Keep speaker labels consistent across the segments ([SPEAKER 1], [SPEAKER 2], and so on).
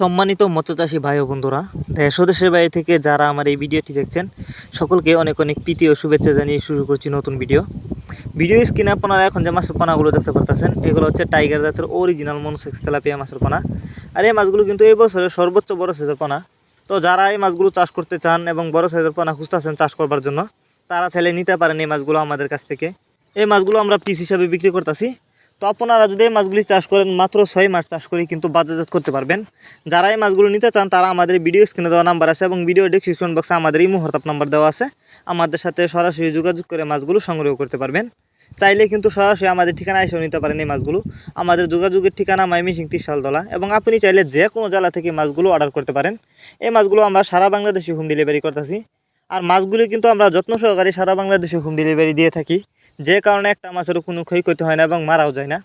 [SPEAKER 1] সম্মানিত মৎস্যচাষী ভাই ও বন্ধুরা, দেশ ও দেশের বাইরে থেকে যারা আমার এই ভিডিওটি দেখছেন, সকলকে অনেক অনেক প্রীতি ও শুভেচ্ছা জানিয়ে শুরু করছি নতুন ভিডিও। ভিডিও স্ক্রিনে আপনারা এখন যে মাছের পানাগুলো দেখতে পারতেছেন, এগুলো হচ্ছে টাইগার জাতের অরিজিনাল মনোসেক্স তেলাপিয়া মাছের পানা আর এই মাছগুলো কিন্তু এই বছরের সর্বোচ্চ বড় সাইজের পানা। তো যারা এই মাছগুলো চাষ করতে চান এবং বড় সাইজের পানা খুঁজতেছেন চাষ করবার জন্য, তারা ছেলে নিতে পারেন এই মাছগুলো আমাদের কাছ থেকে। এই মাছগুলো আমরা পিস হিসাবে বিক্রি করতেছি। তো আপনারা যদি এই মাছগুলি চাষ করেন, মাত্র ছয় মাস চাষ করে কিন্তু বাজারজাত করতে পারবেন। যারা এই মাছগুলো নিতে চান, তারা আমাদের ভিডিও স্ক্রিনে দেওয়া নাম্বার আছে এবং ভিডিও ডিসক্রিপশন বক্সে আমাদের এই মুহূর্ত নাম্বার দেওয়া আছে। আমাদের সাথে সরাসরি যোগাযোগ করে মাছগুলো সংগ্রহ করতে পারবেন। চাইলে কিন্তু সরাসরি আমাদের ঠিকানা এসেও নিতে পারেন এই মাছগুলো। আমাদের যোগাযোগের ঠিকানা মাইমিসিং তিরশালতলা এবং আপনি চাইলে যে কোনো জেলা থেকে মাছগুলো অর্ডার করতে পারেন। এই মাছগুলো আমরা সারা বাংলাদেশে হোম ডেলিভারি করতেছি। মাছগুলি কিন্তু আমরা যত্ন সহকারে সারা বাংলাদেশে হোম ডেলিভারি দিয়ে থাকি। যে কারণে একটা মাছেরও কোনো ক্ষয়ক্ষতি হয় না এবং মারাও যায় না।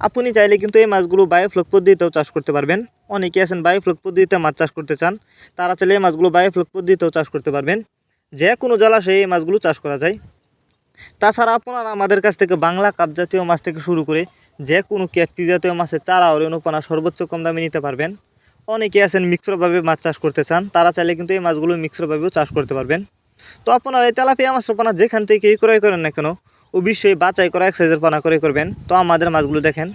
[SPEAKER 1] আপনি চাইলে কিন্তু এই মাছগুলো বায়োফ্লক পদ্ধতিতেও চাষ করতে পারবেন। অনেকে আছেন বায়োফ্লক পদ্ধতিতে মাছ চাষ করতে চান। তারা চাইলে এই মাছগুলো বায়োফ্লক পদ্ধতিতেও চাষ করতে পারবেন। যে কোনো জলাশয়ে এই মাছগুলো চাষ করা যায়। তাছাড়া আপনারা আমাদের কাছ থেকে বাংলা কাপ জাতীয় মাছ থেকে শুরু করে যে কোনো ক্যাটফি জাতীয় মাছের চারা রেণুপানা সর্বোচ্চ কম দামে নিতে পারবেন। অনেকে আছেন মিক্সরভাবে মাছ চাষ করতে চান, তারা চাইলে কিন্তু এই মাছগুলো মিক্সরভাবেও চাষ করতে পারবেন। তো আপনারা এই তেলাপিয়া মাছের পানা যেখান থেকেই ক্রয় করেন না কেন অবশ্যই বাছাই করা এক সাইজের পানা ক্রয় করবেন। তো আমাদের মাছগুলো দেখেন,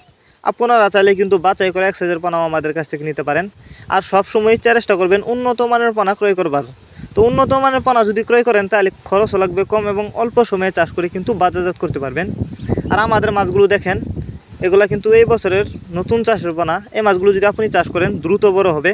[SPEAKER 1] আপনারা চাইলে কিন্তু বাছাই করা এক সাইজের পানাও আমাদের কাছ থেকে নিতে পারেন। আর সব সময় চেষ্টা করবেন উন্নত মানের পানা ক্রয় করবার। তো উন্নত মানের পানা যদি ক্রয় করেন, তাহলে খরচও লাগবে কম এবং অল্প সময়ে চাষ করে কিন্তু বাজারজাত করতে পারবেন। আর আমাদের মাছগুলো দেখেন এগুলা কিন্তু এই বছরের নতুন চাষের পানা এই মাছগুলো যদি আপনি চাষ করেন, দ্রুত বড় হবে।